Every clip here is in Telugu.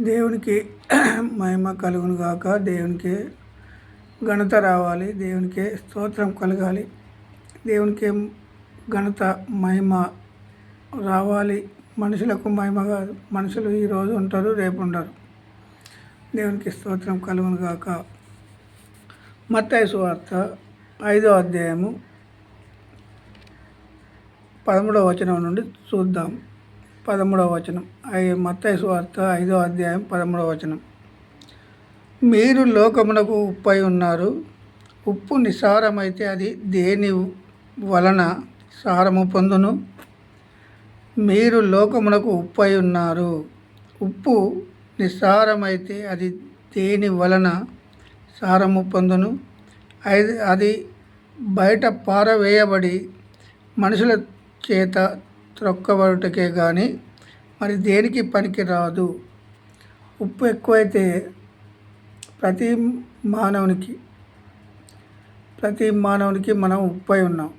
దేవునికి మహిమ కలుగును గాక. దేవునికి ఘనత రావాలి. దేవునికి స్తోత్రం కలగాలి. దేవునికి ఘనత మహిమ రావాలి. మనుషులకు మహిమ కాదు. మనుషులు ఈరోజు ఉంటారు రేపు ఉండరు. దేవునికి స్తోత్రం కలుగును గాక. మత్తాయి సువార్త ఐదో అధ్యాయము పదమూడవ వచనం నుండి చూద్దాం. పదమూడవ వచనం. ఐ మత్తయి వార్త ఐదో అధ్యాయం పదమూడవ వచనం. మీరు లోకమునకు ఉప్పై ఉన్నారు. ఉప్పు నిసారమైతే అది దేని వలన సారము పొందును? మీరు లోకమునకు ఉప్పై ఉన్నారు. ఉప్పు నిస్సారమైతే అది దేని వలన సారము పొందును? అది బయట పారవేయబడి మనుషుల చేత త్రొక్కబడుటకే కానీ మరి దేనికి పనికి రాదు. ఉప్పు ఎక్కువైతే ప్రతి మానవునికి ప్రతి మానవునికి మనం ఉప్పై ఉన్నాం.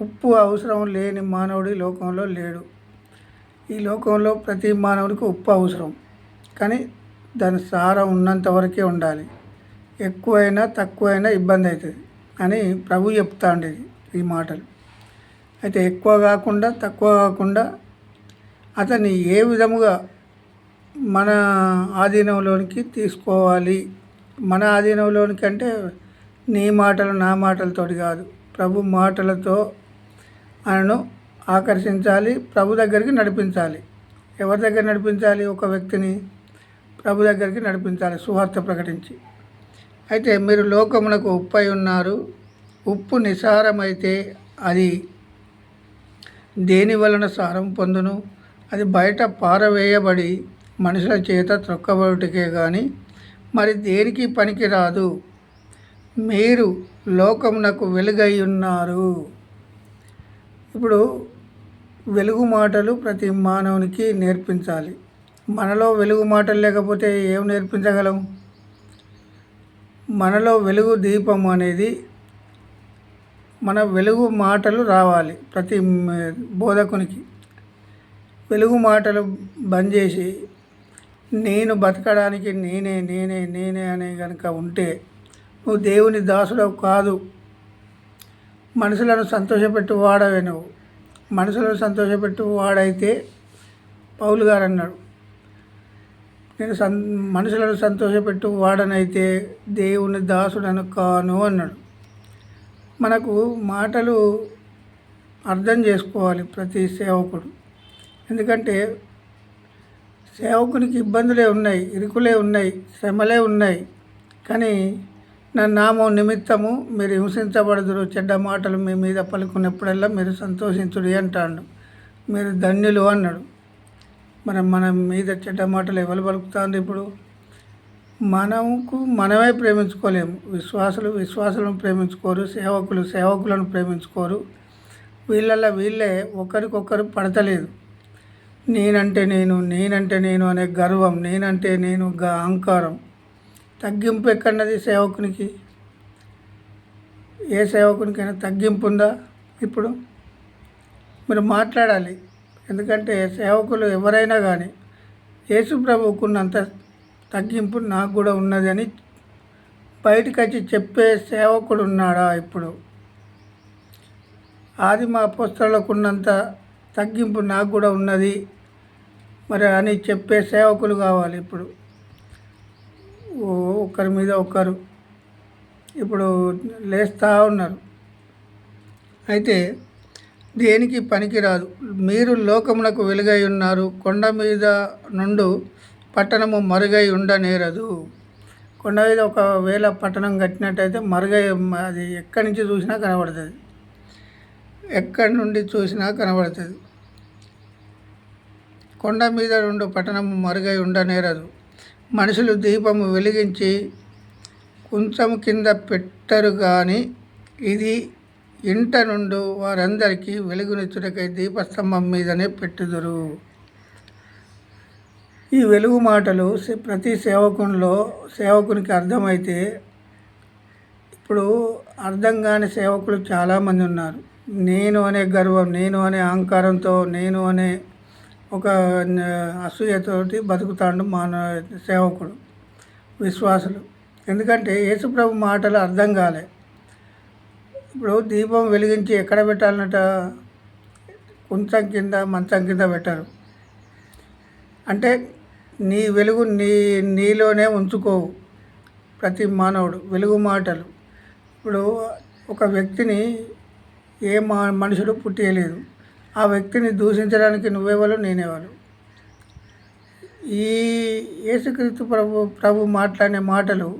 ఉప్పు అవసరం లేని మానవుడి లోకంలో లేడు. ఈ లోకంలో ప్రతి మానవుడికి ఉప్పు అవసరం. కానీ దాని సారం ఉన్నంత వరకే ఉండాలి. ఎక్కువైనా తక్కువైనా ఇబ్బంది అవుతుంది. అని ప్రభు చెప్తా ఉండేది ఈ మాటలు. అయితే ఎక్కువ కాకుండా తక్కువ కాకుండా అతన్ని ఏ విధముగా మన ఆధీనంలోనికి తీసుకోవాలి? మన ఆధీనంలోనికి అంటే నీ మాటలు నా మాటలతోటి కాదు. ప్రభు మాటలతో ఆయనను ఆకర్షించాలి ప్రభు దగ్గరికి నడిపించాలి. ఎవరి దగ్గర నడిపించాలి? ఒక వ్యక్తిని ప్రభు దగ్గరికి నడిపించాలి సువార్త ప్రకటించి. అయితే మీరు లోకమునకు ఉప్పై ఉన్నారు. ఉప్పు నిసారమైతే అది దేని వలన సారం పొందును? అది బయట పారవేయబడి మనుషుల చేత త్రొక్కబడుటకే కానీ మరి దేనికి పనికి రాదు మీరు లోకమునకు వెలుగై ఉన్నారు ఇప్పుడు వెలుగు మాటలు ప్రతి మానవునికి నేర్పించాలి. మనలో వెలుగు మాటలు లేకపోతే ఏం నేర్పించగలం? మనలో వెలుగు దీపం అనేది మన వెలుగు మాటలు రావాలి ప్రతి బోధకునికి. వెలుగు మాటలు బంద్ చేసి నేను బతకడానికి నేనే నేనే నేనే అనే కనుక ఉంటే నువ్వు దేవుని దాసుడవు కాదు. మనుషులను సంతోషపెట్టు వాడవే నువ్వు. మనుషులను సంతోషపెట్టు వాడైతే పౌలు గారు అన్నాడు. నేను సం మనుషులను సంతోషపెట్టు వాడనైతే దేవుని దాసుడను కాను అన్నాడు. మనకు మాటలు అర్థం చేసుకోవాలి ప్రతి సేవకుడు. ఎందుకంటే సేవకునికి ఇబ్బందులే ఉన్నాయి ఇరుకులే ఉన్నాయి శ్రమలే ఉన్నాయి. కానీ నా నామం నిమిత్తము మీరు హింసించబడదురు చెడ్డ మాటలు మీ మీద పలుకున్నప్పుడల్లా మీరు సంతోషించుడి అంటాడు. మీరు ధన్యులు అన్నాడు. మరి మన మీద చెడ్డ మాటలు ఎవరు పలుకుతాండ్రు ఇప్పుడు? మనకు మనమే ప్రేమించుకోలేము. విశ్వాసులు విశ్వాసులను ప్రేమించుకోరు సేవకులు సేవకులను ప్రేమించుకోరు. వీళ్ళల్లో వీళ్ళే ఒకరికొకరు పడతలేదు. నేనంటే నేను నేనంటే నేను అనే గర్వం నేనంటే నేను గా అహంకారం. తగ్గింపు ఎక్కడన్నది సేవకునికి? ఏ సేవకునికైనా తగ్గింపు ఉందా ఇప్పుడు? మీరు మాట్లాడాలి. ఎందుకంటే సేవకులు ఎవరైనా కానీ యేసు ప్రభుకున్నంత తగ్గింపు నాకు కూడా ఉన్నది అని బయటకు వచ్చి చెప్పే సేవకుడు ఉన్నాడా ఇప్పుడు? ఆది మా పుస్తకాలకు ఉన్నంత తగ్గింపు నాకు కూడా ఉన్నది మరి అని చెప్పే సేవకులు కావాలి ఇప్పుడు. ఒకరి మీద ఒకరు ఇప్పుడు లేస్తూ ఉన్నారు. అయితే దేనికి పనికిరాదు? మీరు లోకమునకు వెలుగై ఉన్నారు. కొండ మీద నుండు పట్టణము మరుగై ఉండనేరదు. కొండ మీద ఒకవేళ పట్టణం కట్టినట్టయితే మరుగై అది ఎక్కడి నుంచి చూసినా కనబడుతుంది. ఎక్కడి నుండి చూసినా కనబడుతుంది. కొండ మీద రెండు పట్టణము మరుగై ఉండనేరదు. మనుషులు దీపము వెలిగించి కొంచెం కింద పెట్టరు కానీ ఇది ఇంట నుండి వారందరికీ వెలుగునిచ్చుటకై దీపస్తంభం మీదనే పెట్టుదురు. ఈ వెలుగు మాటలు ప్రతి సేవకునిలో సేవకునికి అర్థమైతే ఇప్పుడు అర్థం కాని సేవకులు చాలామంది ఉన్నారు. నేను అనే గర్వం నేను అనే అహంకారంతో నేను అనే ఒక అసూయతోటి బతుకుతాడు మాన సేవకుడు విశ్వాసులు. ఎందుకంటే యేసుప్రభు మాటలు అర్థం కాలే. ఇప్పుడు దీపం వెలిగించి ఎక్కడ పెట్టాలన్నట? కొంచెం కింద మంచం కింద పెట్టారు. అంటే నీ వెలుగు నీ నీలోనే ఉంచుకోవు. ప్రతి మానవుడు వెలుగు మాటలు. ఇప్పుడు ఒక వ్యక్తిని ఏ మా మనుషుడు పుట్టేయలేదు. ఆ వ్యక్తిని దూషించడానికి నువ్వెవరు? నేనేవారు? ఈ యేసుక్రీస్తు ప్రభు ప్రభు మాట్లాడే మాటలు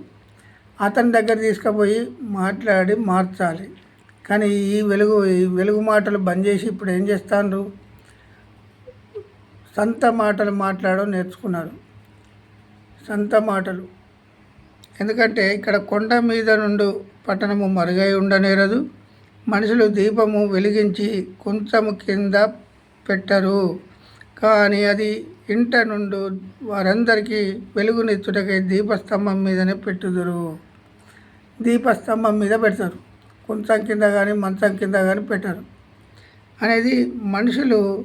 అతని దగ్గర తీసుకుపోయి మాట్లాడి మార్చాలి. కానీ ఈ వెలుగు ఈ వెలుగు మాటలు బంద్ చేసి ఇప్పుడు ఏం చేస్తాండ్రు? సంత మాటలు మాట్లాడడం నేర్చుకున్నారు. సంత మాటలు. ఎందుకంటే ఇక్కడ కొండ మీద నుండి పట్టణము మరుగై ఉండనేరదు. మనుషులు దీపము వెలిగించి కొంచెము కింద పెట్టరు. కానీ అది ఇంట నుండి వారందరికీ వెలుగునిచ్చుటకై దీపస్తంభం మీదనే పెట్టుదురు. దీపస్తంభం మీద పెడతారు. కొంచెం కింద కానీ మంచం కింద కానీ పెట్టరు. అనేది మనుషులు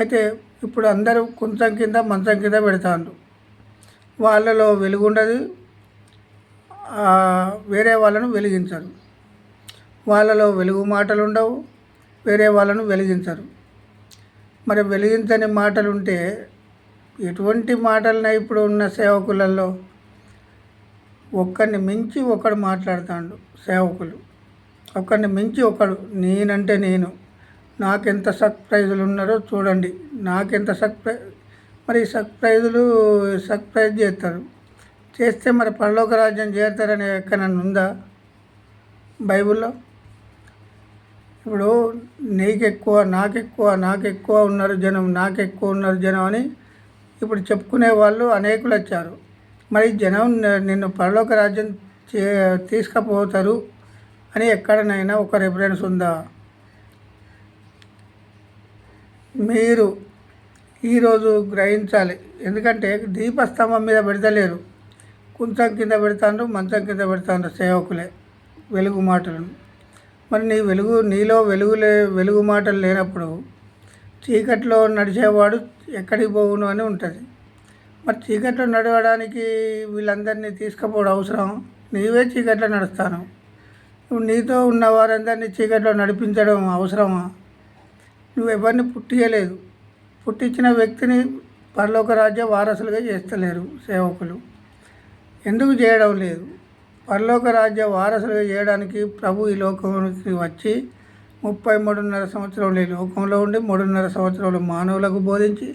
అయితే ఇప్పుడు అందరూ కొంచెం కింద మంచం కింద పెడతాండ్రు. వాళ్ళలో వెలుగుండదు. వేరే వాళ్ళను వెలిగించరు. వాళ్ళలో వెలుగు మాటలు ఉండవు వేరే వాళ్ళను వెలిగించరు. మరి వెలిగించని మాటలు ఉంటే ఎటువంటి మాటలనే ఇప్పుడు ఉన్న సేవకులలో ఒక్కరిని మించి ఒకడు మాట్లాడుతాడు. సేవకులు. ఒకరిని మించి ఒకడు నేనంటే నేను. నాకెంత సర్ప్రైజులు ఉన్నారో చూడండి. నాకెంత సర్ప్రై మరి సర్ప్రైజులు సర్ప్రైజ్ చేస్తారు. చేస్తే మరి పరలోక రాజ్యం చేరుతారని ఎక్కడన్నా ఉందా? బైబిల్లో? ఇప్పుడు నీకెక్కువ నాకెక్కువ నాకెక్కువ ఉన్నారు జనం నాకెక్కువ ఉన్నారు జనం అని ఇప్పుడు చెప్పుకునే వాళ్ళు అనేకులు వచ్చారు. మరి జనం నిన్ను పరలోక రాజ్యం చే తీసుకుపోతారు అని ఎక్కడనైనా ఒక రెఫరెన్స్ ఉందా? మీరు ఈరోజు గ్రహించాలి. ఎందుకంటే దీపస్తంభం మీద పెడతలేరు. కొంచెం కింద పెడతాండ్రు మంచం కింద పెడతాండ్రు సేవకులే వెలుగు మాటలను. మరి నీ వెలుగు నీలో వెలుగులే వెలుగు మాటలు లేనప్పుడు చీకట్లో నడిచేవాడు ఎక్కడికి పోవును అని ఉంటుంది. మరి చీకట్లో నడవడానికి వీళ్ళందరినీ తీసుకుపోవడం అవసరం? నీవే చీకట్లో నడుస్తాను. నీతో ఉన్న వారందరినీ చీకట్లో నడిపించడం అవసరమా? నువ్వు ఎవరిని పుట్టియలేదు. పుట్టించిన వ్యక్తిని పరలోక రాజ్య వారసులుగా చేస్తలేరు సేవకులు. ఎందుకు చేయడం లేదు? పరలోక రాజ్య వారసులుగా చేయడానికి ప్రభు ఈ లోకానికి వచ్చి ముప్పై మూడున్నర సంవత్సరంలో ఈ లోకంలో ఉండి మూడున్నర సంవత్సరాలు మానవులకు బోధించి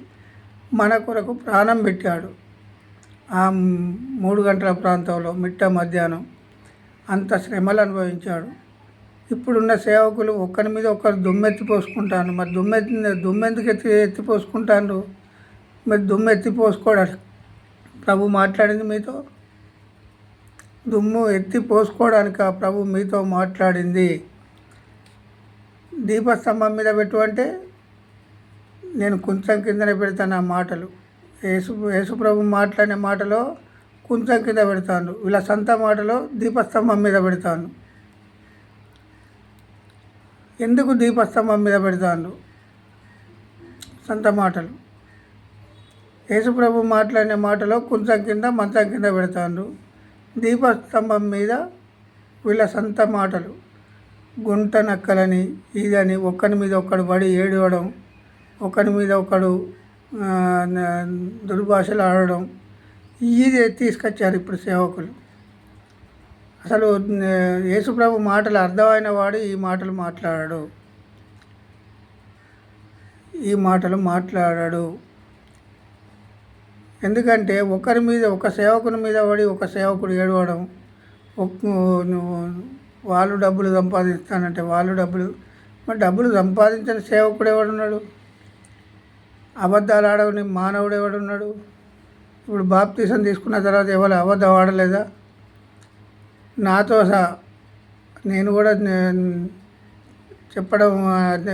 మన కొరకు ప్రాణం పెట్టాడు. ఆ మూడు గంటల ప్రాంతంలో మిట్ట మధ్యాహ్నం అంత శ్రమలు అనుభవించాడు. ఇప్పుడున్న సేవకులు ఒకరి మీద ఒకరు దుమ్మెత్తి పోసుకుంటాను మరి దుమ్మెత్తి దుమ్మెందుకు ఎత్తి ఎత్తి పోసుకుంటాను మరి దుమ్మెత్తి పోసుకోవడానికి ప్రభు మాట్లాడింది మీతో? దుమ్ము ఎత్తి పోసుకోవడానికి ఆ ప్రభు మీతో మాట్లాడింది. దీపస్తంభం మీద పెట్టు అంటే నేను కొంచెం కిందనే పెడతాను ఆ మాటలు. యేసు యేసుప్రభు మాట్లాడిన మాటలో కొంచెం కింద పెడతాను. ఇలా సొంత మాటలో దీపస్తంభం మీద పెడతాను. ఎందుకు దీపస్తంభం మీద పెడతాను సొంత మాటలు. యేసుప్రభు మాట్లాడిన మాటలో కొంచెం కింద మంచం కింద పెడతాను దీపస్తంభం మీద వీళ్ళ సొంత మాటలు. గుంట నక్కలని ఇదని ఒకరి మీద ఒకడు పడి ఏడవడం ఒకరి మీద ఒకడు దుర్భాషలు ఆడడం ఇది తీసుకొచ్చారు ఇప్పుడు సేవకులు. అసలు యేసుప్రభు మాటలు అర్థమైన వాడు ఈ మాటలు మాట్లాడాడు. ఈ మాటలు మాట్లాడాడు. ఎందుకంటే ఒకరి మీద ఒక సేవకుని మీద పడి ఒక సేవకుడు ఏడవడం వాళ్ళు డబ్బులు సంపాదిస్తానంటే వాళ్ళు డబ్బులు మరి డబ్బులు సంపాదించిన సేవకుడు ఎవడున్నాడు? అబద్ధాలు ఆడవని మానవుడు ఎవడున్నాడు? ఇప్పుడు బాప్తీసం తీసుకున్న తర్వాత ఎవరు అబద్ధం ఆడలేదా? నాతో సహా నేను కూడా చెప్పడం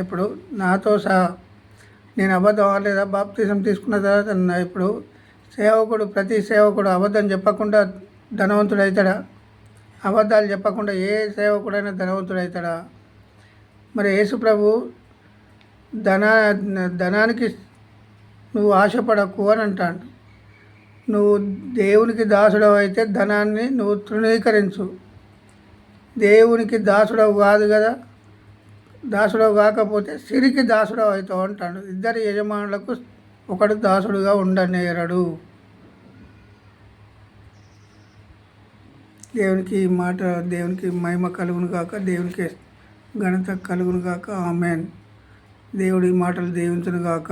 ఇప్పుడు నాతో సహా నేను అబద్ధం ఆడలేదా? బాప్తీసం తీసుకున్న తర్వాత ఇప్పుడు సేవకుడు ప్రతి సేవకుడు అబద్ధం చెప్పకుండా ధనవంతుడు అవుతాడా అబద్ధాలు చెప్పకుండా ఏ సేవకుడైనా ధనవంతుడు అవుతాడా మరి యేసుప్రభు ధన ధనానికి నువ్వు ఆశపడకు అని అంటాడు. నువ్వు దేవునికి దాసుడవు అయితే ధనాన్ని నువ్వు తృణీకరించు. దేవునికి దాసుడవు కాదు కదా. దాసుడవు కాకపోతే సిరికి దాసుడవు అవుతావు అంటాడు. ఇద్దరు యజమానులకు ఒకడు దాసుడుగా ఉండనేరడు. దేవునికి ఈ మాట దేవునికి మహిమ కలుగును కాక దేవునికి ఘనత కలుగును కాక ఆమెన్. దేవుడి మాటలు దీవించును గాక.